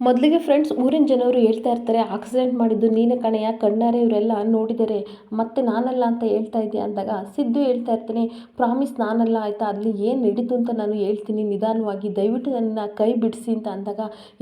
ಮೊದಲಿಗೆ ಫ್ರೆಂಡ್ಸ್ ಊರಿನ ಜನರು ಹೇಳ್ತಾ ಇರ್ತಾರೆ ಆಕ್ಸಿಡೆಂಟ್ ಮಾಡಿದ್ದು ನೀನು ಕಣೆಯ ಕಣ್ಣಾರೆ ಇವರೆಲ್ಲ ನೋಡಿದರೆ, ಮತ್ತೆ ನಾನಲ್ಲ ಅಂತ ಹೇಳ್ತಾ ಇದೆಯಾ? ಅಂದಾಗ, ಸಿದ್ದು ಹೇಳ್ತಾ ಇರ್ತಾನೆ ಪ್ರಾಮಿಸ್ ನಾನಲ್ಲ ಆಯಿತಾ, ಅಲ್ಲಿ ಏನು ನಡೀತು ಅಂತ ನಾನು ಹೇಳ್ತೀನಿ, ನಿಧಾನವಾಗಿ ದಯವಿಟ್ಟು ನನ್ನ ಕೈ ಬಿಡಿಸಿ ಅಂತ ಅಂದಾಗ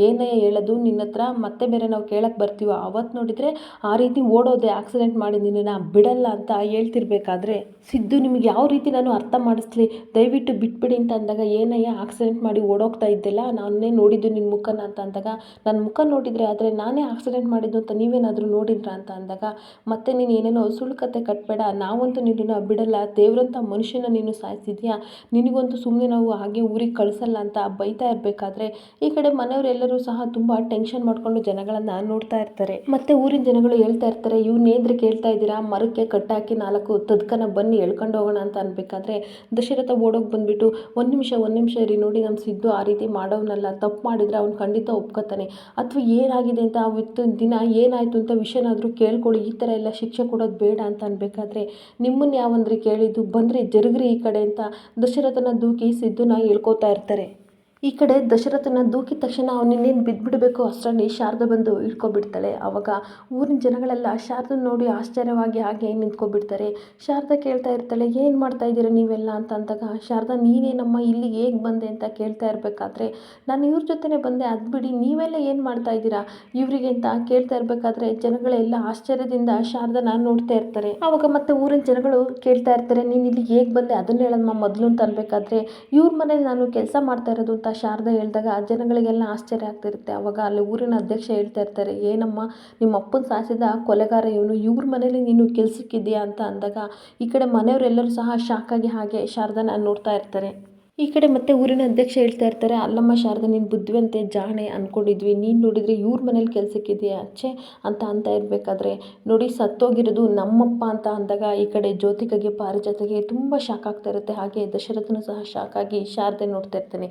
ಏನಯ್ಯ ಹೇಳೋದು? ನಿನ್ನ ಹತ್ರ ಮತ್ತೆ ಬೇರೆ ನಾವು ಕೇಳಕ್ಕೆ ಬರ್ತೀವೋ? ಅವತ್ತು ನೋಡಿದರೆ ಆ ರೀತಿ ಓಡೋದೆ ಆಕ್ಸಿಡೆಂಟ್ ಮಾಡಿ ನಿನ್ನ ಬಿಡಲ್ಲ ಅಂತ ಹೇಳ್ತಿರ್ಬೇಕಾದ್ರೆ, ಸಿದ್ದು ನಿಮಗೆ ಯಾವ ರೀತಿ ನಾನು ಅರ್ಥ ಮಾಡಿಸ್ಲಿ? ದಯವಿಟ್ಟು ಬಿಟ್ಬಿಡಿ ಅಂತ ಅಂದಾಗ ಏನಯ್ಯ ಆಕ್ಸಿಡೆಂಟ್ ಮಾಡಿ ಓಡೋಗ್ತಾ ಇದ್ದೆಲ್ಲ, ನಾನೇ ನೋಡಿದ್ದು ನಿನ್ನ ಮುಖನ ಅಂತ ಅಂದಾಗ ನನ್ನ ಮುಖ ನೋಡಿದರೆ ಆದರೆ ನಾನೇ ಆಕ್ಸಿಡೆಂಟ್ ಮಾಡಿದ್ದು ಅಂತ ನೀವೇನಾದರೂ ನೋಡಿದ್ರಾ ಅಂತ ಅಂದಾಗ, ಮತ್ತೆ ನೀನು ಏನೇನೋ ಸುಳ್ಳು ಕತೆ ಕಟ್ಟಬೇಡ ನಾವಂತೂ ನಿನ್ನನ್ನು ಬಿಡಲ್ಲ ದೇವ್ರಂಥ ಮನುಷ್ಯನ ನೀನು ಸಾಯಿಸಿದ್ಯಾ? ನಿನಗಂತೂ ಸುಮ್ಮನೆ ನಾವು ಹಾಗೆ ಊರಿಗೆ ಕಳಿಸಲ್ಲ ಅಂತ ಬೈತಾ ಇರಬೇಕಾದ್ರೆ, ಈ ಕಡೆ ಮನೆಯವರೆಲ್ಲರೂ ಸಹ ತುಂಬ ಟೆನ್ಷನ್ ಮಾಡಿಕೊಂಡು ಜನಗಳನ್ನು ನೋಡ್ತಾ ಇರ್ತಾರೆ. ಮತ್ತೆ ಊರಿನ ಜನಗಳು ಹೇಳ್ತಾ ಇರ್ತಾರೆ ಇವ್ನೇಂದ್ರೆ ಕೇಳ್ತಾ ಇದ್ದೀರಾ? ಮರಕ್ಕೆ ಕಟ್ಟಾಕಿ ನಾಲ್ಕು ತದ್ಕನ ಬನ್ನಿ, ಎಳ್ಕೊಂಡು ಹೋಗೋಣ ಅಂತ ಅನ್ಬೇಕಾದ್ರೆ, ದಶರಥ ಓಡೋಗಿ ಬಂದ್ಬಿಟ್ಟು, ಒಂದು ನಿಮಿಷ ಒಂದು ನಿಮಿಷ ಇರಿ, ನೋಡಿ ನಮ್ಮ ಸಿದ್ದು ಆ ರೀತಿ ಮಾಡೋನಲ್ಲ ತಪ್ಪು ಮಾಡಿದ್ರೆ ಅವ್ನು ಖಂಡಿತ ಒಪ್ಕೋತಾನೆ. ಅಥವಾ ಏನಾಗಿದೆ ಅಂತ ಅವತ್ತು ದಿನ ಏನಾಯಿತು ಅಂತ ವಿಷಯನಾದರೂ ಕೇಳ್ಕೊಳ್ಳಿ. ಈ ಥರ ಎಲ್ಲ ಶಿಕ್ಷೆ ಕೊಡೋದು ಬೇಡ ಅಂತ ಅನ್ಬೇಕಾದ್ರೆ ನಿಮ್ಮನ್ನು ಯಾವಂದ್ರೆ ಕೇಳಿದ್ದು ಬಂದರೆ ಜರುಗ್ರಿ ಈ ಕಡೆ ಅಂತ ದಶರಥನ ದೂಕಿ ಸಿದ್ದುನ ಹೇಳ್ಕೊತಾ ಇರ್ತಾರೆ. ಈ ಕಡೆ ದಶರಥನ ದೂಕಿದ ತಕ್ಷಣ ಅವನಿನ್ನೇನು ಬಿದ್ದುಬಿಡಬೇಕು ಅಷ್ಟರಲ್ಲಿ ಶಾರದ ಬಂದು ಹಿಡ್ಕೊಬಿಡ್ತಾಳೆ ಆವಾಗ ಊರಿನ ಜನಗಳೆಲ್ಲ ಶಾರದ ನೋಡಿ ಆಶ್ಚರ್ಯವಾಗಿ ಹಾಗೆ ನಿಂತ್ಕೊಬಿಡ್ತಾರೆ ಶಾರದ ಕೇಳ್ತಾ ಇರ್ತಾಳೆ, ಏನು ಮಾಡ್ತಾ ಇದ್ದೀರ ನೀವೆಲ್ಲ? ಅಂತ ಅಂದಾಗ, ಶಾರದಾ, ನೀನೇನಮ್ಮ ಇಲ್ಲಿಗೆ ಹೇಗೆ ಬಂದೆ ಅಂತ ಕೇಳ್ತಾ ಇರಬೇಕಾದ್ರೆ, ನಾನು ಇವ್ರ ಜೊತೆನೇ ಬಂದೆ, ಅದು ಬಿಡಿ, ನೀವೆಲ್ಲ ಏನು ಮಾಡ್ತಾ ಇದ್ದೀರಾ? ಇವರಿಗೆ ಅಂತ ಕೇಳ್ತಾ ಇರಬೇಕಾದ್ರೆ ಜನಗಳೆಲ್ಲ ಆಶ್ಚರ್ಯದಿಂದ ಶಾರದನ ನೋಡ್ತಾ ಇರ್ತಾರೆ. ಆವಾಗ ಮತ್ತೆ ಊರಿನ ಜನಗಳು ಕೇಳ್ತಾ ಇರ್ತಾರೆ, ನೀನು ಇಲ್ಲಿ ಹೇಗೆ ಬಂದೆ? ಅದನ್ನ ಹೇಳಮ್ಮ ಮೊದಲು ಅಂತ ಅನ್ಬೇಕಾದ್ರೆ ಇವ್ರ ಮನೇಲಿ ನಾನು ಕೆಲಸ ಮಾಡ್ತಾ ಇರೋದು ಅಂತ ಶಾರದಾ ಹೇಳಿದಾಗ ಜನಗಳಿಗೆಲ್ಲ ಆಶ್ಚರ್ಯ ಆಗ್ತಿರುತ್ತೆ. ಅವಾಗ ಅಲ್ಲಿ ಊರಿನ ಅಧ್ಯಕ್ಷ ಹೇಳ್ತಾ ಇರ್ತಾರೆ, ಏನಮ್ಮ, ನಿಮ್ಮ ಅಪ್ಪನ ಸಾಸಿದ ಕೊಲೆಗಾರ ಇವನು, ಇವ್ರ ಮನೇಲಿ ನೀನು ಕೆಲ್ಸಕ್ಕಿದೆಯಾ ಅಂತ ಅಂದಾಗ, ಈ ಕಡೆ ಮನೆಯವರೆಲ್ಲರೂ ಸಹ ಶಾಕಾಗಿ ಹಾಗೆ ಶಾರದಾನ ನೋಡ್ತಾ ಇರ್ತಾರೆ. ಈ ಕಡೆ ಮತ್ತೆ ಊರಿನ ಅಧ್ಯಕ್ಷ ಹೇಳ್ತಾ ಇರ್ತಾರೆ, ಅಲ್ಲಮ್ಮ ಶಾರದಾ, ನೀನು ಬುದ್ಧಿವಂತೆ ಜಾಣೆ ಅಂದ್ಕೊಂಡಿದ್ವಿ ನೀನು ನೋಡಿದರೆ ಇವ್ರ ಮನೇಲಿ ಕೆಲಸಕ್ಕಿದೆಯಾ ಅಚ್ಚೆ ಅಂತ ಅಂತ ಇರಬೇಕಾದ್ರೆ, ನೋಡಿ, ಸತ್ತೋಗಿರೋದು ನಮ್ಮಪ್ಪ ಅಂತ ಅಂದಾಗ ಈ ಕಡೆ ಜ್ಯೋತಿಕಗೆ, ಪಾರಿಜಾತಿಗೆ ತುಂಬ ಶಾಕ್ ಆಗ್ತಾ ಇರುತ್ತೆ. ಹಾಗೆ ದಶರಥನು ಸಹ ಶಾಕ್ ಆಗಿ ಶಾರದೆ ನೋಡ್ತಾ ಇರ್ತಾನೆ.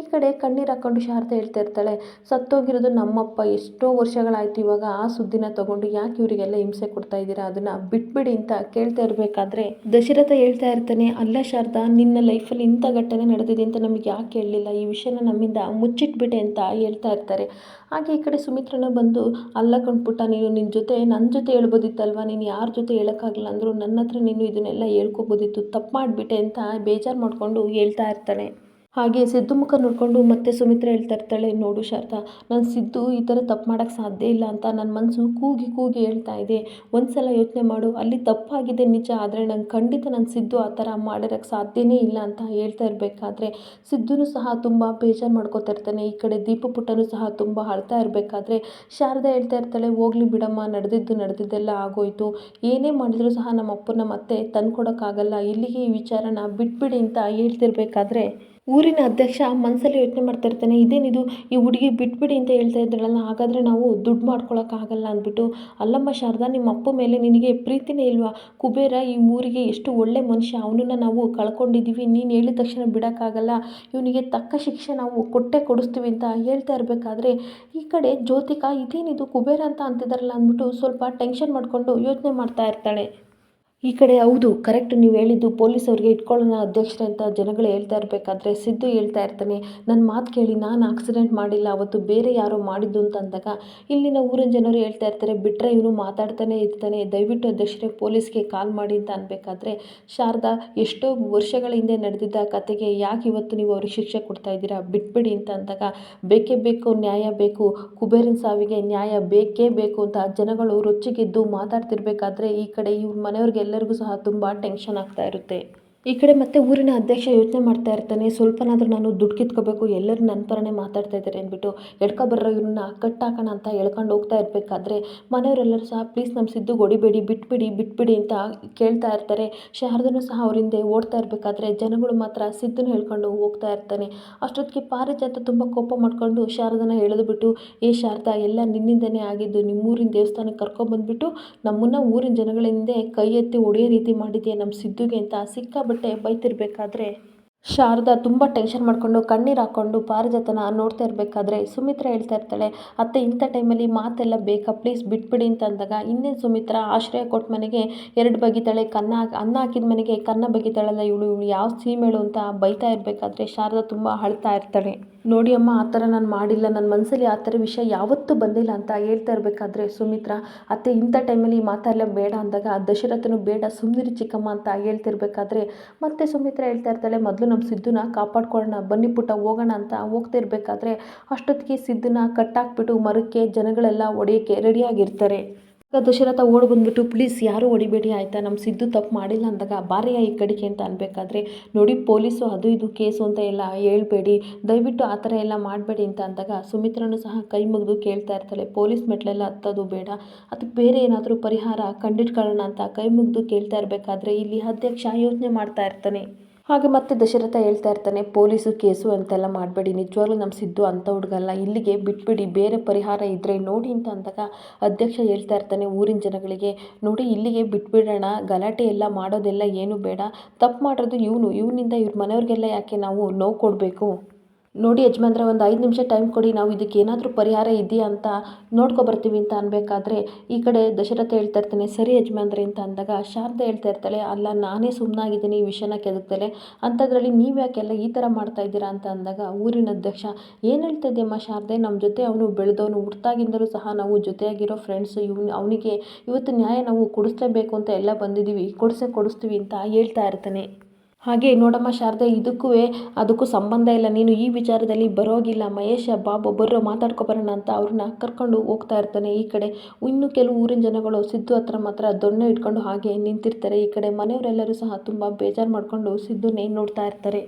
ಈ ಕಡೆ ಕಣ್ಣೀರು ಹಾಕ್ಕೊಂಡು ಶಾರದೆ ಹೇಳ್ತಾ ಇರ್ತಾಳೆ, ಸತ್ತೋಗಿರೋದು ನಮ್ಮಪ್ಪ, ಎಷ್ಟೋ ವರ್ಷಗಳಾಯ್ತು ಇವಾಗ ಆ ಸುದ್ದಿನ ತಗೊಂಡು ಯಾಕೆ ಇವರಿಗೆಲ್ಲ ಹಿಂಸೆ ಕೊಡ್ತಾ ಇದ್ದೀರಾ? ಅದನ್ನು ಬಿಟ್ಬಿಡಿ ಅಂತ ಕೇಳ್ತಾ ಇರಬೇಕಾದ್ರೆ ದಶರಥ ಹೇಳ್ತಾ ಇರ್ತಾನೆ, ಅಲ್ಲ ಶಾರದಾ, ನಿನ್ನ ಲೈಫಲ್ಲಿ ಇಂಥ ಘಟನೆ ನಡೆದಿದೆ ಅಂತ ನಮಗೆ ಯಾಕೆ ಹೇಳಲಿಲ್ಲ? ಈ ವಿಷಯನ ನಮ್ಮಿಂದ ಮುಚ್ಚಿಟ್ಬಿಟ್ಟೆ ಅಂತ ಹೇಳ್ತಾ ಇರ್ತಾರೆ. ಹಾಗೆ ಈ ಕಡೆ ಸುಮಿತ್ರನ ಬಂದು, ಅಲ್ಲ ಕಂಡ್ಬಿಟ್ಟ ನೀನು ನಿನ್ನ ಜೊತೆ ನನ್ನ ಜೊತೆ ಹೇಳ್ಬೋದಿತ್ತಲ್ವ? ನೀನು ಯಾರ ಜೊತೆ ಹೇಳೋಕ್ಕಾಗಲ್ಲ ಅಂದರೂ ನನ್ನ ಹತ್ರ ನೀನು ಇದನ್ನೆಲ್ಲ ಹೇಳ್ಕೊಬೋದಿತ್ತು, ತಪ್ಪು ಮಾಡಿಬಿಟ್ಟೆ ಅಂತ ಬೇಜಾರು ಮಾಡಿಕೊಂಡು ಹೇಳ್ತಾ ಇರ್ತಾನೆ ಹಾಗೆ ಸಿದ್ದು ಮುಖ ನೋಡಿಕೊಂಡು ಮತ್ತೆ ಸುಮಿತ್ರ ಹೇಳ್ತಾ ಇರ್ತಾಳೆ ನೋಡು ಶಾರದಾ, ನಾನು ಸಿದ್ದು ಈ ಥರ ತಪ್ಪು ಮಾಡೋಕ್ಕೆ ಸಾಧ್ಯ ಇಲ್ಲ ಅಂತ ನನ್ನ ಮನಸ್ಸು ಕೂಗಿ ಕೂಗಿ ಹೇಳ್ತಾ ಇದೆ. ಒಂದು ಸಲ ಯೋಚನೆ ಮಾಡು, ಅಲ್ಲಿ ತಪ್ಪಾಗಿದೆ ನಿಜ, ಆದರೆ ನಂಗೆ ಖಂಡಿತ ನಾನು ಸಿದ್ದು ಆ ಥರ ಮಾಡಿರೋಕ್ಕೆ ಸಾಧ್ಯನೇ ಇಲ್ಲ ಅಂತ ಹೇಳ್ತಾ ಇರಬೇಕಾದ್ರೆ, ಸಿದ್ದುನು ಸಹ ತುಂಬ ಬೇಜಾರು ಮಾಡ್ಕೋತಾ ಇರ್ತಾನೆ. ಈ ಕಡೆ ದೀಪ ಪುಟ್ಟನು ಸಹ ತುಂಬ ಅಳ್ತಾ ಇರಬೇಕಾದ್ರೆ, ಶಾರದಾ ಹೇಳ್ತಾ ಇರ್ತಾಳೆ, ಹೋಗ್ಲಿ ಬಿಡಮ್ಮ, ನಡೆದಿದ್ದು ನಡೆದಿದ್ದೆಲ್ಲ ಆಗೋಯಿತು. ಏನೇ ಮಾಡಿದರೂ ಸಹ ನಮ್ಮ ಅಪ್ಪನ ಮತ್ತೆ ತಂದ್ಕೊಡೋಕ್ಕಾಗಲ್ಲ. ಇಲ್ಲಿಗೆ ಈ ವಿಚಾರನ ಬಿಟ್ಬಿಡಿ ಅಂತ ಹೇಳ್ತಿರ್ಬೇಕಾದ್ರೆ ಊರಿನ ಅಧ್ಯಕ್ಷ ಮನಸ್ಸಲ್ಲಿ ಯೋಚನೆ ಮಾಡ್ತಾ ಇರ್ತಾನೆ, ಇದೇನಿದು? ಈ ಹುಡುಗಿ ಬಿಟ್ಬಿಡಿ ಅಂತ ಹೇಳ್ತಾ ಇದ್ದಾಳಲ್ಲ, ಹಾಗಾದರೆ ನಾವು ದುಡ್ಡು ಮಾಡ್ಕೊಳಕ್ಕಾಗಲ್ಲ ಅಂದ್ಬಿಟ್ಟು, ಅಲ್ಲಮ್ಮ ಶಾರದಾ, ನಿಮ್ಮ ಅಪ್ಪ ಮೇಲೆ ನಿನಗೆ ಪ್ರೀತಿನೇ ಇಲ್ವಾ? ಕುಬೇರ ಈ ಊರಿಗೆ ಎಷ್ಟು ಒಳ್ಳೆ ಮನುಷ್ಯ, ಅವನನ್ನು ನಾವು ಕಳ್ಕೊಂಡಿದ್ದೀವಿ, ನೀನು ಹೇಳಿದ ತಕ್ಷಣ ಬಿಡೋಕ್ಕಾಗಲ್ಲ ಇವನಿಗೆ ತಕ್ಕ ಶಿಕ್ಷೆ ನಾವು ಕೊಟ್ಟೆ ಕೊಡಿಸ್ತೀವಿ ಅಂತ ಹೇಳ್ತಾ ಇರಬೇಕಾದ್ರೆ, ಈ ಕಡೆ ಜ್ಯೋತಿಕಾ, ಇದೇನಿದು? ಕುಬೇರ ಅಂತ ಅಂತಿದ್ದಾರಲ್ಲ ಅಂದ್ಬಿಟ್ಟು ಸ್ವಲ್ಪ ಟೆನ್ಷನ್ ಮಾಡಿಕೊಂಡು ಯೋಚನೆ ಮಾಡ್ತಾ ಇರ್ತಾಳೆ. ಈ ಕಡೆ ಹೌದು, ಕರೆಕ್ಟ್ ನೀವು ಹೇಳಿದ್ದು. ಪೊಲೀಸವ್ರಿಗೆ ಇಟ್ಕೊಳ್ಳೋಣ, ಅಧ್ಯಕ್ಷರೇ ಅಂತ ಜನಗಳು ಹೇಳ್ತಾ ಇರಬೇಕಾದ್ರೆ ಸಿದ್ದು ಹೇಳ್ತಾ ಇರ್ತಾನೆ. ನನ್ನ ಮಾತು ಕೇಳಿ ನಾನು ಆಕ್ಸಿಡೆಂಟ್ ಮಾಡಿಲ್ಲ, ಅವತ್ತು ಬೇರೆ ಯಾರೋ ಮಾಡಿದ್ದು ಅಂತ ಅಂದಾಗ ಇಲ್ಲಿನ ಊರಿನ ಜನರು ಹೇಳ್ತಾ ಇರ್ತಾರೆ ಬಿಟ್ಟರೆ ಇವನು ಮಾತಾಡ್ತಾನೆ ಇರ್ತಾನೆ. ದಯವಿಟ್ಟು ಅಧ್ಯಕ್ಷರೇ ಪೊಲೀಸ್ಗೆ ಕಾಲ್ ಮಾಡಿ ಅಂತ ಅನ್ಬೇಕಾದ್ರೆ ಶಾರದಾ, ಎಷ್ಟೋ ವರ್ಷಗಳ ಹಿಂದೆ ನಡೆದಿದ್ದ ಕತೆಗೆ ಯಾಕೆ ಇವತ್ತು ನೀವು ಅವ್ರಿಗೆ ಶಿಕ್ಷೆ ಕೊಡ್ತಾ ಇದ್ದೀರಾ? ಬಿಟ್ಬಿಡಿ ಅಂತ ಅಂದಾಗ ಬೇಕೇ ಬೇಕು, ನ್ಯಾಯ ಬೇಕು, ಕುಬೇರನ ಸಾವಿಗೆ ನ್ಯಾಯ ಬೇಕೇ ಬೇಕು ಅಂತ ಜನಗಳು ರೊಚ್ಚಿಗೆದ್ದು ಮಾತಾಡ್ತಿರ್ಬೇಕಾದ್ರೆ ಈ ಕಡೆ ಇವ್ರ ಮನೆಯವ್ರಿಗೆ ಎಲ್ಲರಿಗೂ ಸಹ ತುಂಬ ಟೆನ್ಷನ್ ಆಗ್ತಾ ಇರುತ್ತೆ. ಈ ಕಡೆ ಮತ್ತೆ ಊರಿನ ಅಧ್ಯಕ್ಷ ಯೋಚನೆ ಮಾಡ್ತಾ ಇರ್ತಾನೆ, ಸ್ವಲ್ಪನಾದರೂ ನಾನು ದುಡ್ಡು ಕಿತ್ಕೋಬೇಕು, ಎಲ್ಲರೂ ನನ್ನ ಥರನೇ ಮಾತಾಡ್ತಾ ಇದ್ದಾರೆ ಅಂದ್ಬಿಟ್ಟು ಬರೋ ಇವ್ರನ್ನ ಕಟ್ಟಾಕೋಣ ಅಂತ ಎಳ್ಕೊಂಡು ಹೋಗ್ತಾ ಇರಬೇಕಾದ್ರೆ ಮನೆಯವರೆಲ್ಲರೂ ಸಹ, ಪ್ಲೀಸ್ ನಮ್ಮ ಸಿದ್ದು ಹೊಡಿಬೇಡಿ, ಬಿಟ್ಬಿಡಿ ಬಿಟ್ಬಿಡಿ ಅಂತ ಕೇಳ್ತಾ ಇರ್ತಾರೆ. ಶಾರದನು ಸಹ ಅವರಿಂದೆ ಓಡ್ತಾ ಇರಬೇಕಾದ್ರೆ ಜನಗಳು ಮಾತ್ರ ಸಿದ್ದನ್ನು ಹೇಳ್ಕೊಂಡು ಹೋಗ್ತಾ ಇರ್ತಾನೆ. ಅಷ್ಟೊತ್ತಿಗೆ ಪಾರಿಜಾತ ತುಂಬ ಕೋಪ ಮಾಡಿಕೊಂಡು ಶಾರದನ ಎಳೆದುಬಿಟ್ಟು, ಏ ಶಾರದಾ, ಎಲ್ಲ ನಿನ್ನಿಂದನೇ ಆಗಿದ್ದು, ನಿಮ್ಮೂರಿನ ದೇವಸ್ಥಾನಕ್ಕೆ ಕರ್ಕೊಂಬಂದ್ಬಿಟ್ಟು ನಮ್ಮನ್ನು ಊರಿನ ಜನಗಳ ಹಿಂದೆ ಕೈ ಎತ್ತಿ ಹೊಡೆಯೋ ರೀತಿ ಮಾಡಿದೆಯಾ ನಮ್ಮ ಸಿದ್ದುಗೆ? ಅಂತ ಸಿಕ್ಕಾಬಟ್ಟೆ ಬೈತಿರ್ಬೇಕಾದ್ರೆ ಶಾರದಾ ತುಂಬ ಟೆನ್ಷನ್ ಮಾಡಿಕೊಂಡು ಕಣ್ಣೀರು ಹಾಕ್ಕೊಂಡು ಪಾರಿಜಾತನ ನೋಡ್ತಾ ಇರಬೇಕಾದ್ರೆ ಸುಮಿತ್ರ ಹೇಳ್ತಾ ಇರ್ತಾಳೆ, ಅತ್ತೆ, ಇಂಥ ಟೈಮಲ್ಲಿ ಮಾತೆಲ್ಲ ಬೇಕಾ? ಪ್ಲೀಸ್ ಬಿಟ್ಬಿಡಿ ಅಂತ ಅಂದಾಗ ಇನ್ನೇನು ಸುಮಿತ್ರಾ, ಆಶ್ರಯ ಕೊಟ್ಟ ಮನೆಗೆ ಎರಡು ಬಗಿತಾಳೆ, ಕನ್ನ ಅನ್ನ ಹಾಕಿದ ಮನೆಗೆ ಕನ್ನ ಬಗಿತಾಳಲ್ಲ ಇವಳು ಇವಳು ಯಾವ ಸೀಮೇಳು ಅಂತ ಬೈತಾ ಇರಬೇಕಾದ್ರೆ ಶಾರದಾ ತುಂಬ ಅಳ್ತಾ ಇರ್ತಾಳೆ. ನೋಡಿ ಅಮ್ಮ, ಆ ಥರ ನಾನು ಮಾಡಿಲ್ಲ. ನನ್ನ ಮನಸ್ಸಲ್ಲಿ ಆ ಥರ ವಿಷಯ ಯಾವತ್ತೂ ಬಂದಿಲ್ಲ ಅಂತ ಹೇಳ್ತಾ ಇರಬೇಕಾದ್ರೆ ಸುಮಿತ್ರ, ಅತ್ತೆ, ಇಂಥ ಟೈಮಲ್ಲಿ ಮಾತಾಡಲ್ಲ ಬೇಡ ಅಂದಾಗ ದಶರಥನು ಬೇಡ ಸುಮ್ಮನಿರಿ ಚಿಕ್ಕಮ್ಮ ಅಂತ ಹೇಳ್ತಿರ್ಬೇಕಾದ್ರೆ ಮತ್ತೆ ಸುಮಿತ್ರ ಹೇಳ್ತಾ ಇರ್ತಾಳೆ, ಮೊದಲು ನಮ್ಮ ಸಿದ್ಧನ ಕಾಪಾಡ್ಕೊಳ್ಳೋಣ, ಬನ್ನಿ ಪುಟ್ಟ ಹೋಗೋಣ ಅಂತ ಹೋಗ್ತಾ ಇರಬೇಕಾದ್ರೆ ಅಷ್ಟೊತ್ತಿಗೆ ಸಿದ್ಧನ ಕಟ್ಟಾಕ್ಬಿಟ್ಟು ಮರಕ್ಕೆ ಜನಗಳೆಲ್ಲ ಒಡೆಯೋಕ್ಕೆ ರೆಡಿಯಾಗಿರ್ತಾರೆ. ದಶರಥ ಓಡಿ ಬಂದ್ಬಿಟ್ಟು, ಪ್ಲೀಸ್ ಯಾರೂ ಹೊಡಿಬೇಡಿ ಆಯಿತಾ, ನಮ್ಮ ಸಿದ್ದು ತಪ್ಪು ಮಾಡಿಲ್ಲ ಅಂದಾಗ ಬಾರಿಯ ಈ ಕಡೆಗೆ ಅಂತ ಅನ್ಬೇಕಾದ್ರೆ, ನೋಡಿ ಪೊಲೀಸು ಅದು ಇದು ಕೇಸು ಅಂತ ಎಲ್ಲ ಹೇಳ್ಬೇಡಿ, ದಯವಿಟ್ಟು ಆ ಥರ ಎಲ್ಲ ಮಾಡಬೇಡಿ ಅಂತ ಅಂದಾಗ ಸುಮಿತ್ರನು ಸಹ ಕೈ ಮುಗಿದು ಕೇಳ್ತಾ ಇರ್ತಾಳೆ. ಪೊಲೀಸ್ ಮೆಟ್ಲೆಲ್ಲ ಹತ್ತೋದು ಬೇಡ, ಅದಕ್ಕೆ ಬೇರೆ ಏನಾದರೂ ಪರಿಹಾರ ಕಂಡಿಟ್ಕೊಳ್ಳೋಣ ಅಂತ ಕೈ ಮುಗಿದು ಕೇಳ್ತಾ ಇರಬೇಕಾದ್ರೆ ಇಲ್ಲಿ ಅಧ್ಯಕ್ಷ ಯೋಚನೆ ಮಾಡ್ತಾ ಇರ್ತಾನೆ. ಹಾಗೆ ಮತ್ತೆ ದಶರಥ ಹೇಳ್ತಾ ಇರ್ತಾನೆ, ಪೊಲೀಸು ಕೇಸು ಅಂತೆಲ್ಲ ಮಾಡಬೇಡಿ, ನಿಜವಾಗ್ಲೂ ನಮ್ಮ ಸಿದ್ದು ಅಂಥ ಹುಡುಗಲ್ಲ. ಇಲ್ಲಿಗೆ ಬಿಟ್ಬಿಡಿ, ಬೇರೆ ಪರಿಹಾರ ಇದ್ದರೆ ನೋಡಿ ಅಂತ ಅಂದಾಗ ಅಧ್ಯಕ್ಷ ಹೇಳ್ತಾ ಇರ್ತಾನೆ ಊರಿನ ಜನಗಳಿಗೆ, ನೋಡಿ, ಇಲ್ಲಿಗೆ ಬಿಟ್ಬಿಡೋಣ. ಗಲಾಟೆ ಎಲ್ಲ ಮಾಡೋದೆಲ್ಲ ಏನು ಬೇಡ. ತಪ್ಪು ಮಾಡೋದು ಇವನು. ಇವನಿಂದ ಇವ್ರ ಮನೆಯವ್ರಿಗೆಲ್ಲ ಯಾಕೆ ನಾವು ನೋವು ಕೊಡಬೇಕು? ನೋಡಿ ಯಜಮಾನ್ರೆ, ಒಂದು ಐದು ನಿಮಿಷ ಟೈಮ್ ಕೊಡಿ, ನಾವು ಇದಕ್ಕೆ ಏನಾದರೂ ಪರಿಹಾರ ಇದೆಯಾ ಅಂತ ನೋಡ್ಕೊಬರ್ತೀವಿ ಅಂತ ಅನ್ಬೇಕಾದ್ರೆ ಈ ಕಡೆ ದಶರಥ ಹೇಳ್ತಾ ಇರ್ತಾನೆ, ಸರಿ ಯಜಮಾನ್ರೆ, ಅಂತ ಅಂದಾಗ ಶಾರದೆ ಹೇಳ್ತಾ ಇರ್ತಾಳೆ, ಅಲ್ಲ, ನಾನೇ ಸುಮ್ಮನಾಗಿದ್ದೀನಿ ಈ ವಿಷಯನ ಕೆದಕ್ತಾಳೆ ಅಂಥದ್ರಲ್ಲಿ ನೀವು ಯಾಕೆಲ್ಲ ಈ ಥರ ಮಾಡ್ತಾ ಇದ್ದೀರಾ? ಅಂತ ಅಂದಾಗ ಊರಿನ ಅಧ್ಯಕ್ಷ, ಏನು ಹೇಳ್ತಾ ಇದೆಯಮ್ಮ ಶಾರದೆ ನಮ್ಮ ಜೊತೆ ಅವನು ಬೆಳೆದವನು ಹುಟ್ಟಾಗಿಂದಲೂ ಸಹ ನಾವು ಜೊತೆಯಾಗಿರೋ ಫ್ರೆಂಡ್ಸ್ ಇವನು, ಅವನಿಗೆ ಇವತ್ತು ನ್ಯಾಯ ನಾವು ಕೊಡಿಸ್ಲೇಬೇಕು ಅಂತ ಎಲ್ಲ ಬಂದಿದ್ದೀವಿ ಕೊಡಿಸೇ, ಕೊಡಿಸ್ತೀವಿ ಅಂತ ಹೇಳ್ತಾ ಇರ್ತಾನೆ. ಹಾಗೆ ನೋಡಮ್ಮ ಶಾರದೆ ಇದಕ್ಕೂ ಅದಕ್ಕೂ ಸಂಬಂಧ ಇಲ್ಲ. ನೀನು ಈ ವಿಚಾರದಲ್ಲಿ ಬರೋಗಿಲ್ಲ. ಮಹೇಶ, ಬಾಬು ಬರ್ರೋ, ಮಾತಾಡ್ಕೊ ಬರೋಣ ಅಂತ ಅವ್ರನ್ನ ಕರ್ಕೊಂಡು ಹೋಗ್ತಾ ಇರ್ತಾನೆ ಈ ಕಡೆ. ಇನ್ನು ಕೆಲವು ಊರಿನ ಜನಗಳು ಸಿದ್ದು ಹತ್ರ ಮಾತ್ರ ದೊಣ್ಣೆ ಇಟ್ಕೊಂಡು ಹಾಗೆ ನಿಂತಿರ್ತಾರೆ. ಈ ಕಡೆ ಮನೆಯವರೆಲ್ಲರೂ ಸಹ ತುಂಬ ಬೇಜಾರು ಮಾಡಿಕೊಂಡು ಸಿದ್ದುನೇ ನೋಡ್ತಾ ಇರ್ತಾರೆ.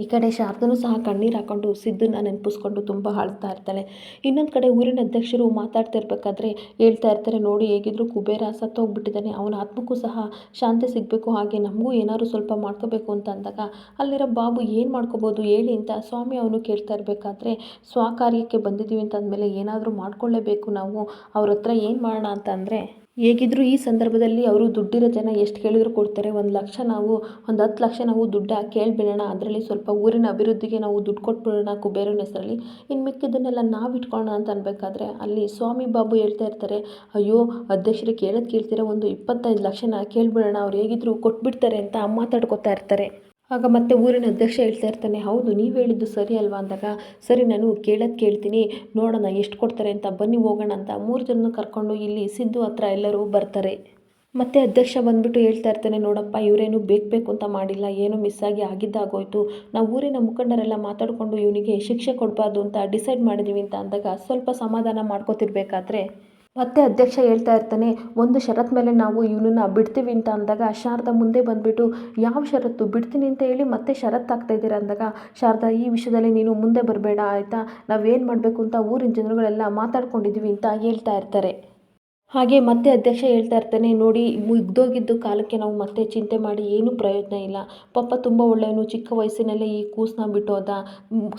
ಈ ಕಡೆ ಶಾರದನು ಸಹ ಕಣ್ಣೀರು ಹಾಕೊಂಡು ಸಿದ್ದನ್ನ ನೆನಪಿಸ್ಕೊಂಡು ತುಂಬ ಅಳ್ತಾ ಇರ್ತಾಳೆ. ಇನ್ನೊಂದು ಕಡೆ ಊರಿನ ಅಧ್ಯಕ್ಷರು ಮಾತಾಡ್ತಾ ಇರಬೇಕಾದ್ರೆ ಹೇಳ್ತಾ ಇರ್ತಾರೆ, ನೋಡಿ, ಹೇಗಿದ್ರು ಕುಬೇರ ಸತ್ತೋಗ್ಬಿಟ್ಟಿದ್ದಾನೆ ಅವನ ಆತ್ಮಕ್ಕೂ ಸಹ ಶಾಂತಿ ಸಿಗಬೇಕು. ಹಾಗೆ ನಮಗೂ ಏನಾದ್ರು ಸ್ವಲ್ಪ ಮಾಡ್ಕೋಬೇಕು ಅಂತ ಅಂದಾಗ ಅಲ್ಲಿರೋ ಬಾಬು ಏನು ಮಾಡ್ಕೋಬೋದು ಹೇಳಿ ಅಂತ ಸ್ವಾಮಿ ಅವನು ಕೇಳ್ತಾ ಇರಬೇಕಾದ್ರೆ, ಸ್ವಕಾರ್ಯಕ್ಕೆ ಬಂದಿದ್ದೀವಿ ಅಂತ ಅಂದಮೇಲೆ ಏನಾದರೂ ಮಾಡ್ಕೊಳ್ಳೇಬೇಕು ನಾವು. ಅವ್ರ ಹತ್ರ ಏನು ಮಾಡೋಣ ಅಂತ ಅಂದರೆ ಹೇಗಿದ್ರು ಈ ಸಂದರ್ಭದಲ್ಲಿ ಅವರು ದುಡ್ಡಿರೋ ಜನ ಎಷ್ಟು ಕೇಳಿದ್ರು ಕೊಡ್ತಾರೆ. ಒಂದು ಲಕ್ಷ ನಾವು, ಒಂದು ಹತ್ತು ಲಕ್ಷ ನಾವು ದುಡ್ಡು ಕೇಳಿಬಿಡೋಣ. ಅದರಲ್ಲಿ ಸ್ವಲ್ಪ ಊರಿನ ಅಭಿವೃದ್ಧಿಗೆ ನಾವು ದುಡ್ಡು ಕೊಟ್ಬಿಡೋಣ ಕುಬೇರನ ಹೆಸರಲ್ಲಿ. ಇನ್ನು ಮಿಕ್ಕಿದ್ದನ್ನೆಲ್ಲ ನಾವು ಇಟ್ಕೊಳ್ಳೋಣ ಅಂತ ಅನ್ಬೇಕಾದ್ರೆ ಅಲ್ಲಿ ಸ್ವಾಮಿ ಬಾಬು ಹೇಳ್ತಾ ಇರ್ತಾರೆ, ಅಯ್ಯೋ, ಅಧ್ಯಕ್ಷರು ಕೇಳೋದು ಕೇಳ್ತೀರ? ಒಂದು ಇಪ್ಪತ್ತೈದು ಲಕ್ಷನ ಕೇಳಿಬಿಡೋಣ. ಅವ್ರು ಹೇಗಿದ್ರು ಕೊಟ್ಬಿಡ್ತಾರೆ ಅಂತ ಮಾತಾಡ್ಕೊತಾ ಇರ್ತಾರೆ. ಆಗ ಮತ್ತೆ ಊರಿನ ಅಧ್ಯಕ್ಷ ಹೇಳ್ತಾ ಇರ್ತಾನೆ, ಹೌದು, ನೀವು ಹೇಳಿದ್ದು ಸರಿ ಅಲ್ವಾ? ಅಂದಾಗ, ಸರಿ, ನಾನು ಕೇಳೋದು ಕೇಳ್ತೀನಿ. ನೋಡೋಣ, ಎಷ್ಟು ಕೊಡ್ತಾರೆ ಅಂತ. ಬನ್ನಿ, ಹೋಗೋಣ ಅಂತ. ಮೂರು ಜನ ಕರ್ಕೊಂಡು ಇಲ್ಲಿ ಸಿದ್ದು ಹತ್ರ ಎಲ್ಲರೂ ಬರ್ತಾರೆ. ಮತ್ತೆ ಅಧ್ಯಕ್ಷ ಬಂದ್ಬಿಟ್ಟು ಹೇಳ್ತಾ ಇರ್ತಾನೆ, ನೋಡಪ್ಪ, ಇವರೇನು ಬೇಕು ಅಂತ ಮಾಡಿಲ್ಲ. ಏನೋ ಮಿಸ್ ಆಗಿ ಆಗಿದ್ದಾಗೋಯ್ತು. ನಾವು ಊರಿನ ಮುಖಂಡರೆಲ್ಲ ಮಾತಾಡಿಕೊಂಡು ಇವನಿಗೆ ಶಿಕ್ಷೆ ಕೊಡಬಾರ್ದು ಅಂತ ಡಿಸೈಡ್ ಮಾಡಿದ್ದೀವಿ ಅಂತ ಅಂದಾಗ ಸ್ವಲ್ಪ ಸಮಾಧಾನ ಮಾಡ್ಕೋತಿರ್ಬೇಕಾದ್ರೆ ಮತ್ತೆ ಅಧ್ಯಕ್ಷ ಹೇಳ್ತಾ ಇರ್ತಾನೆ, ಒಂದು ಷರತ್ತು ಮೇಲೆ ನಾವು ಇವನನ್ನ ಬಿಡ್ತೀವಿ ಅಂತ ಅಂದಾಗ ಶಾರದಾ ಮುಂದೆ ಬಂದುಬಿಟ್ಟು, ಯಾವ ಷರತ್ತು? ಬಿಡ್ತೀನಿ ಅಂತ ಹೇಳಿ ಮತ್ತೆ ಷರತ್ತು ಆಗ್ತಾ ಇದ್ದೀರ ಅಂದಾಗ, ಶಾರದಾ, ಈ ವಿಷಯದಲ್ಲಿ ನೀನು ಮುಂದೆ ಬರಬೇಡ, ಆಯಿತಾ? ನಾವೇನು ಮಾಡಬೇಕು ಅಂತ ಊರಿನ ಜನಗಳೆಲ್ಲ ಮಾತಾಡ್ಕೊಂಡಿದ್ದೀವಿ ಅಂತ ಹೇಳ್ತಾ ಇರ್ತಾರೆ. ಹಾಗೆ ಮತ್ತೆ ಅಧ್ಯಕ್ಷ ಹೇಳ್ತಾ ಇರ್ತಾನೆ, ನೋಡಿ, ಮುಗ್ದೋಗಿದ್ದು ಕಾಲಕ್ಕೆ ನಾವು ಮತ್ತೆ ಚಿಂತೆ ಮಾಡಿ ಏನೂ ಪ್ರಯೋಜನ ಇಲ್ಲ. ಪಾಪ ತುಂಬ ಒಳ್ಳೆಯವನು, ಚಿಕ್ಕ ವಯಸ್ಸಿನಲ್ಲೇ ಈ ಕೂಸನ್ನ ಬಿಟ್ಟೋದ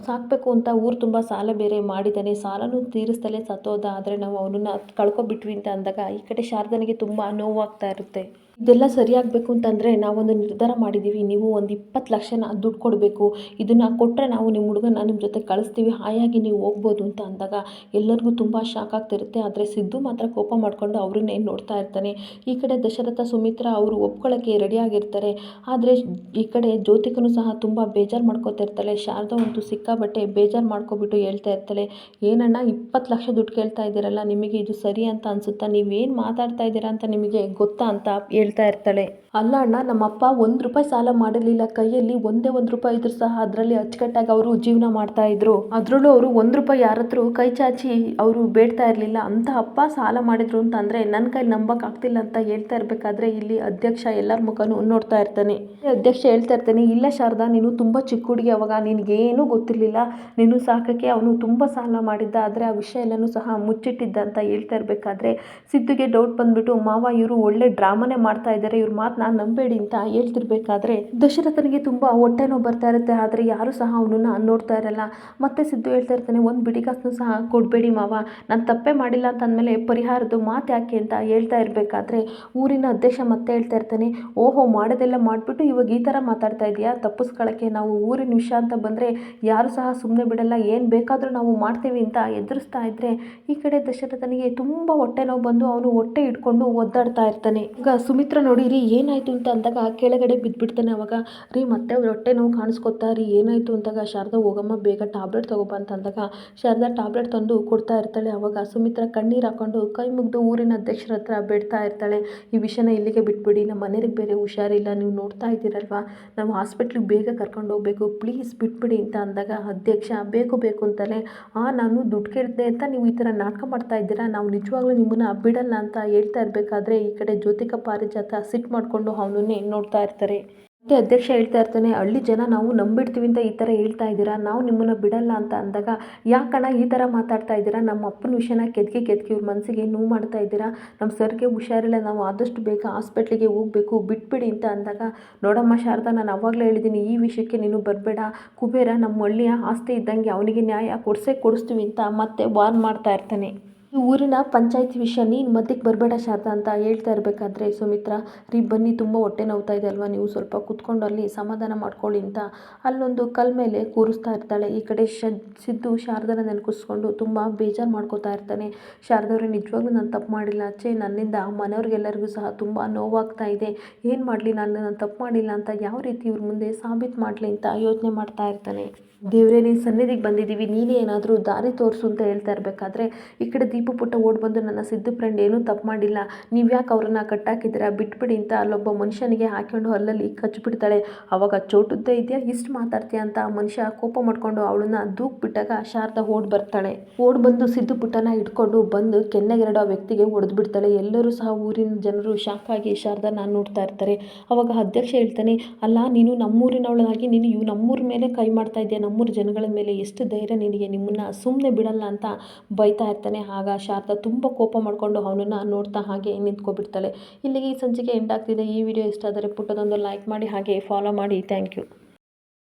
ಸಾಕಬೇಕು ಅಂತ ಊರು ತುಂಬ ಸಾಲ ಬೇರೆ ಮಾಡಿದ್ದಾನೆ. ಸಾಲನೂ ತೀರಿಸ್ತಲೇ ಸತ್ತೋದ. ಆದರೆ ನಾವು ಅವನನ್ನು ಕಳ್ಕೊಬಿಟ್ವಿ ಅಂತ ಅಂದಾಗ ಈ ಕಡೆ ಶಾರದನಿಗೆ ತುಂಬ ನೋವಾಗ್ತಾ ಇರುತ್ತೆ. ಇದೆಲ್ಲ ಸರಿಯಾಗಬೇಕು ಅಂತಂದರೆ ನಾವೊಂದು ನಿರ್ಧಾರ ಮಾಡಿದ್ದೀವಿ ನೀವು ಒಂದು ಇಪ್ಪತ್ತು ಲಕ್ಷನ ದುಡ್ಡು ಕೊಡಬೇಕು. ಇದನ್ನು ಕೊಟ್ಟರೆ ನಾವು ನಿಮ್ಮ ಹುಡುಗನ ನಿಮ್ಮ ಜೊತೆ ಕಳಿಸ್ತೀವಿ. ಹಾಯಾಗಿ ನೀವು ಹೋಗ್ಬೋದು ಅಂತ ಅಂದಾಗ ಎಲ್ಲರಿಗೂ ತುಂಬ ಶಾಕ್ ಆಗ್ತಿರುತ್ತೆ. ಆದರೆ ಸಿದ್ದು ಮಾತ್ರ ಕೋಪ ಮಾಡಿಕೊಂಡು ಅವ್ರನ್ನೇ ನೋಡ್ತಾ ಇರ್ತಾನೆ. ಈ ಕಡೆ ದಶರಥ, ಸುಮಿತ್ರ ಅವರು ಒಪ್ಕೊಳ್ಳೋಕ್ಕೆ ರೆಡಿಯಾಗಿರ್ತಾರೆ ಆದರೆ ಈ ಕಡೆ ಜ್ಯೋತಿಕನು ಸಹ ತುಂಬ ಬೇಜಾರು ಮಾಡ್ಕೋತಾ ಇರ್ತಾಳೆ. ಶಾರದಾ ಅಂತೂ ಸಿಕ್ಕಾಬಟ್ಟೆ ಬೇಜಾರು ಮಾಡ್ಕೊಬಿಟ್ಟು ಹೇಳ್ತಾ ಇರ್ತಾಳೆ. ಏನಣ್ಣ, ಇಪ್ಪತ್ತು ಲಕ್ಷ ದುಡ್ಡು ಕೇಳ್ತಾ ಇದ್ದೀರಲ್ಲ, ನಿಮಗೆ ಇದು ಸರಿ ಅಂತ ಅನಿಸುತ್ತಾ? ನೀವೇನು ಮಾತಾಡ್ತಾ ಇದ್ದೀರಾ ಅಂತ ನಿಮಗೆ ಗೊತ್ತಾ ಅಂತ ಹೇಳ್ತಾ ಇರ್ತಾಳೆ ಅಲ್ಲ ಅಣ್ಣ ನಮ್ಮಪ್ಪ ಒಂದು ರೂಪಾಯಿ ಸಾಲ ಮಾಡಿರಲಿಲ್ಲ ಕೈಯಲ್ಲಿ ಒಂದೇ ಒಂದು ರೂಪಾಯಿ ಇದ್ರೂ ಸಹ ಅದರಲ್ಲಿ ಅಚ್ಚುಕಟ್ಟಾಗಿ ಅವರು ಜೀವನ ಮಾಡ್ತಾ ಇದ್ರು. ಅದರಲ್ಲೂ ಅವರು ಒಂದು ರೂಪಾಯಿ ಯಾರ ಹತ್ರ ಕೈ ಚಾಚಿ ಅವರು ಬೇಡ್ತಾ ಇರಲಿಲ್ಲ. ಅಂತ ಅಪ್ಪ ಸಾಲ ಮಾಡಿದ್ರು ಅಂತ ಅಂದರೆ ನನ್ನ ಕೈಲಿ ನಂಬಕ್ಕೆ ಆಗ್ತಿಲ್ಲ ಅಂತ ಹೇಳ್ತಾ ಇರಬೇಕಾದ್ರೆ ಇಲ್ಲಿ ಅಧ್ಯಕ್ಷ ಎಲ್ಲರ ಮುಖನೂ ನೋಡ್ತಾ ಇರ್ತಾನೆ. ಅಧ್ಯಕ್ಷ ಹೇಳ್ತಾ ಇರ್ತಾನೆ, ಇಲ್ಲ ಶಾರದಾ, ನೀನು ತುಂಬ ಚಿಕ್ಕ ಹುಡುಗಿ ಅವಾಗ, ನಿನಗೇನೂ ಗೊತ್ತಿರಲಿಲ್ಲ. ನೀನು ಸಾಕಕ್ಕೆ ಅವನು ತುಂಬ ಸಾಲ ಮಾಡಿದ್ದ. ಆದರೆ ಆ ವಿಷಯ ಎಲ್ಲನೂ ಸಹ ಮುಚ್ಚಿಟ್ಟಿದ್ದ ಅಂತ ಹೇಳ್ತಾ ಇರಬೇಕಾದ್ರೆ ಸಿದ್ದುಗೆ ಡೌಟ್ ಬಂದ್ಬಿಟ್ಟು, ಮಾವ, ಇವರು ಒಳ್ಳೆ ಡ್ರಾಮಾನೇ ಮಾಡ್ತಾ ಇದ್ದಾರೆ ಇವ್ರ ಮಾತನ್ನ ನಂಬೇಡಿ ಅಂತ ಹೇಳ್ತಿರ್ಬೇಕಾದ್ರೆ ದಶರಥನಿಗೆ ತುಂಬ ಹೊಟ್ಟೆ ನೋವು ಬರ್ತಾ ಇರುತ್ತೆ, ಆದರೆ ಯಾರು ಸಹ ಅವನನ್ನ ನೋಡ್ತಾ ಇರಲ್ಲ. ಮತ್ತೆ ಸಿದ್ದು ಹೇಳ್ತಾ ಇರ್ತಾನೆ, ಒಂದು ಬಿಡಿಗಾಸನ್ನು ಸಹ ಕೊಡಬೇಡಿ ಮಾವ, ನಾನು ತಪ್ಪೇ ಮಾಡಿಲ್ಲ ಅಂತ ಅಂದಮೇಲೆ ಪರಿಹಾರದ್ದು ಮಾತು ಯಾಕೆ ಅಂತ ಹೇಳ್ತಾ ಇರಬೇಕಾದ್ರೆ ಊರಿನ ಅಧ್ಯಕ್ಷ ಮತ್ತೆ ಹೇಳ್ತಾ ಇರ್ತಾನೆ, ಓಹೋ, ಮಾಡೋದೆಲ್ಲ ಮಾಡಿಬಿಟ್ಟು ಇವಾಗ ಈ ಥರ ಮಾತಾಡ್ತಾ ಇದೆಯಾ ತಪ್ಪಿಸ್ಕೊಳ್ಳೋಕ್ಕೆ ನಾವು ಊರಿನ ವಿಷಯ ಅಂತ ಬಂದರೆ ಯಾರು ಸಹ ಸುಮ್ಮನೆ ಬಿಡಲ್ಲ, ಏನು ಬೇಕಾದರೂ ನಾವು ಮಾಡ್ತೀವಿ ಅಂತ ಎದುರಿಸ್ತಾ ಇದ್ದರೆ ಈ ಕಡೆ ದಶರಥನಿಗೆ ತುಂಬ ಹೊಟ್ಟೆ ನೋವು ಬಂದು ಅವನು ಹೊಟ್ಟೆ ಇಟ್ಕೊಂಡು ಒದ್ದಾಡ್ತಾ ಇರ್ತಾನೆ. ಈಗ ಸುಮಿತ್ರ ನೋಡಿ ರೀ ಏನಾಯಿತು ಅಂತ ಅಂದಾಗ ಕೆಳಗಡೆ ಬಿದ್ದುಬಿಡ್ತಾನೆ ಅವಾಗ, ರೀ ಮತ್ತೆ ಅವ್ರ ಹೊಟ್ಟೆ ನೋವು ಕಾಣಿಸ್ಕೊತಾ ರೀ ಏನಾಯಿತು ಅಂದಾಗ, ಶಾರದಾ, ಹೋಗಮ್ಮ, ಬೇಗ ಟ್ಯಾಬ್ಲೆಟ್ ತೊಗೊಬ ಅಂತ ಅಂದಾಗ ಶಾರದಾ ಟ್ಯಾಬ್ಲೆಟ್ ತಂದು ಕೊಡ್ತಾ ಇರ್ತಾಳೆ. ಅವಾಗ ಸುಮಿತ್ರ ಕಣ್ಣೀರು ಹಾಕೊಂಡು ಕೈ ಮುಗಿದು ಊರಿನ ಅಧ್ಯಕ್ಷರ ಹತ್ರ ಬೇಡ್ತಾ ಇರ್ತಾಳೆ. ಈ ವಿಷಯನ ಇಲ್ಲಿಗೆ ಬಿಟ್ಬಿಡಿ ನಮ್ಮ ಮನೆಯವ್ರಿಗೆ ಬೇರೆ ಹುಷಾರಿಲ್ಲ, ನೀವು ನೋಡ್ತಾ ಇದ್ದೀರಲ್ವಾ? ನಾವು ಹಾಸ್ಪಿಟ್ಲಿಗೆ ಬೇಗ ಕರ್ಕೊಂಡು ಹೋಗಬೇಕು. ಪ್ಲೀಸ್ ಬಿಟ್ಬಿಡಿ ಅಂತ ಅಂದಾಗ ಅಧ್ಯಕ್ಷ, ಬೇಕು ಬೇಕು ಅಂತಲೇ ಆ, ನಾನು ದುಡ್ಡು ಕೇಳಿದೆ ಅಂತ ನೀವು ಈ ಥರ ನಾಟಕ ಮಾಡ್ತಾ ಇದ್ದೀರಾ? ನಾವು ನಿಜವಾಗ್ಲೂ ನಿಮ್ಮನ್ನು ಬಿಡಲ್ಲ ಅಂತ ಹೇಳ್ತಾ ಇರಬೇಕಾದ್ರೆ ಈ ಕಡೆ ಜ್ಯೋತಿಕ ಪಾರಿಜಾತ ಸಿಟ್ಟು ಮಾಡಿಕೊಂಡು ಅವನನ್ನೇ ನೋಡ್ತಾ ಇರ್ತಾರೆ. ಮತ್ತೆ ಅಧ್ಯಕ್ಷ ಹೇಳ್ತಾ ಇರ್ತಾನೆ, ಹಳ್ಳಿ ಜನ ನಾವು ನಂಬಿಡ್ತೀವಿ ಅಂತ ಈ ಥರ ಹೇಳ್ತಾ ಇದ್ದೀರಾ? ನಾವು ನಿಮ್ಮನ್ನು ಬಿಡಲ್ಲ ಅಂತ ಅಂದಾಗ ಯಾಕಣ ಈ ಥರ ಮಾತಾಡ್ತಾ ಇದ್ದೀರಾ? ನಮ್ಮ ಅಪ್ಪನ ವಿಷಯನ ಕೆದಕಿ ಕೆದಕಿ ಇವ್ರ ಮನಸ್ಸಿಗೆ ನೋವು ಮಾಡ್ತಾ ಇದ್ದೀರಾ? ನಮ್ಮ ಸರ್ಗೆ ಹುಷಾರಿಲ್ಲ, ನಾವು ಆದಷ್ಟು ಬೇಗ ಹಾಸ್ಪಿಟ್ಲಿಗೆ ಹೋಗಬೇಕು, ಬಿಟ್ಬಿಡಿ ಅಂತ ಅಂದಾಗ, ನೋಡಮ್ಮ ಶಾರದಾ, ನಾನು ಅವಾಗಲೇ ಹೇಳಿದ್ದೀನಿ ಈ ವಿಷಯಕ್ಕೆ ನೀನು ಬರಬೇಡ. ಕುಬೇರ ನಮ್ಮ ಹಳ್ಳಿಯ ಆಸ್ತಿ ಇದ್ದಂಗೆ ಅವನಿಗೆ ನ್ಯಾಯ ಕೊಡಿಸೇ ಕೊಡಿಸ್ತೀವಿ ಅಂತ ಮತ್ತೆ ವಾರ್ನ್ ಮಾಡ್ತಾ ಇರ್ತಾನೆ. ಊರಿನ ಪಂಚಾಯತಿ ವಿಷಯ ನೀನು ಮಧ್ಯಕ್ಕೆ ಬರಬೇಡ ಶಾರದಾ ಅಂತ ಹೇಳ್ತಾ ಇರಬೇಕಾದ್ರೆ, ಸುಮಿತ್ರ, ರೀ, ಬನ್ನಿ, ತುಂಬ ಹೊಟ್ಟೆ ನೋವ್ತಾ ಇದೆ ಅಲ್ವಾ? ನೀವು ಸ್ವಲ್ಪ ಕುತ್ಕೊಂಡು ಅಲ್ಲಿ ಸಮಾಧಾನ ಮಾಡ್ಕೊಳ್ಳಿ ಅಂತ ಅಲ್ಲೊಂದು ಕಲ್ ಮೇಲೆ ಕೂರಿಸ್ತಾ ಇರ್ತಾಳೆ. ಈ ಕಡೆ ಶದ್ ಸಿದ್ದು ಶಾರದಾನ ನೆನಪಿಸ್ಕೊಂಡು ತುಂಬ ಬೇಜಾರು ಮಾಡ್ಕೋತಾ ಇರ್ತಾನೆ. ಶಾರದವ್ರೆ ನಿಜವಾಗ್ಲೂ ನಾನು ತಪ್ಪು ಮಾಡಿಲ್ಲ ಅಚ್ಚೆ. ನನ್ನಿಂದ ಮನೆಯವ್ರಿಗೆಲ್ಲರಿಗೂ ಸಹ ತುಂಬ ನೋವಾಗ್ತಾ ಇದೆ. ಏನು ಮಾಡಲಿ? ನಾನು ನಾನು ತಪ್ಪು ಮಾಡಿಲ್ಲ ಅಂತ ಯಾವ ರೀತಿ ಇವ್ರ ಮುಂದೆ ಸಾಬೀತು ಮಾಡಲಿ ಅಂತ ಯೋಚನೆ ಮಾಡ್ತಾ ಇರ್ತಾನೆ. ದೇವರೇ, ನೀನು ಸನ್ನಿಧಿಗೆ ಬಂದಿದ್ದೀವಿ. ನೀನೇ ಏನಾದರೂ ದಾರಿ ತೋರಿಸು ಅಂತ ಹೇಳ್ತಾ ಇರಬೇಕಾದ್ರೆ, ಈ ಕಡೆ ದೀಪು ಪುಟ್ಟ ಓಡಿ ಬಂದು ನನ್ನ ಸಿದ್ದು ಫ್ರೆಂಡ್ ಏನೂ ತಪ್ಪು ಮಾಡಿಲ್ಲ. ನೀವು ಯಾಕೆ ಅವ್ರನ್ನ ಕಟ್ಟಾಕಿದ್ದೀರಾ? ಬಿಟ್ಬಿಡಿ ಅಂತ ಅಲ್ಲೊಬ್ಬ ಮನುಷ್ಯನಿಗೆ ಹಾಕ್ಕೊಂಡು ಹೊಲಲ್ಲಿ ಕಚ್ಚಿಬಿಡ್ತಾಳೆ ಅವಾಗ ಚೋಟುದ್ದೇ ಇದೆಯಾ? ಇಷ್ಟು ಮಾತಾಡ್ತೀಯ ಅಂತ ಮನುಷ್ಯ ಕೋಪ ಮಾಡಿಕೊಂಡು ಅವಳನ್ನ ದೂಕ್ ಬಿಟ್ಟಾಗ ಶಾರದಾ ಓಡ್ ಬರ್ತಾಳೆ. ಓಡ್ ಬಂದು ಸಿದ್ದು ಪುಟ್ಟನ ಇಟ್ಕೊಂಡು ಬಂದು ಕೆನ್ನೆಗೆರಡು ಆ ವ್ಯಕ್ತಿಗೆ ಹೊಡೆದು ಬಿಡ್ತಾಳೆ ಎಲ್ಲರೂ ಸಹ ಊರಿನ ಜನರು ಶಾಕ್ ಆಗಿ ಶಾರದಾ ನೋಡ್ತಾ ಇರ್ತಾರೆ. ಅವಾಗ ಅಧ್ಯಕ್ಷ ಹೇಳ್ತಾನೆ, ಅಲ್ಲ, ನೀನು ನಮ್ಮೂರಿನವಳಾಗಿ, ನೀನು ಇವು ನಮ್ಮೂರ ಮೇಲೆ ಕೈ ಮಾಡ್ತಾ ಇದೆಯಾ? ನಮ್ಮೂರ ಜನಗಳ ಮೇಲೆ ಎಷ್ಟು ಧೈರ್ಯ ನಿನಗೆ? ನಿಮ್ಮನ್ನ ಸುಮ್ಮನೆ ಬಿಡಲ್ಲ ಅಂತ ಬೈತಾ ಇರ್ತಾನೆ. ಆಗ ಶಾರದಾ ತುಂಬ ಕೋಪ ಮಾಡಿಕೊಂಡು ಅವನನ್ನು ನೋಡ್ತಾ ಹಾಗೆ ನಿಂತ್ಕೊಬಿಡ್ತಾಳೆ. ಇಲ್ಲಿಗೆ ಈ ಸಂಚಿಕೆ ಎಂಡ್ ಆಗ್ತಿದೆ. ಈ ವಿಡಿಯೋ ಇಷ್ಟ ಆದರೆ ಪುಟ್ಟದೊಂದು ಲೈಕ್ ಮಾಡಿ ಹಾಗೆ ಫಾಲೋ ಮಾಡಿ. Thank you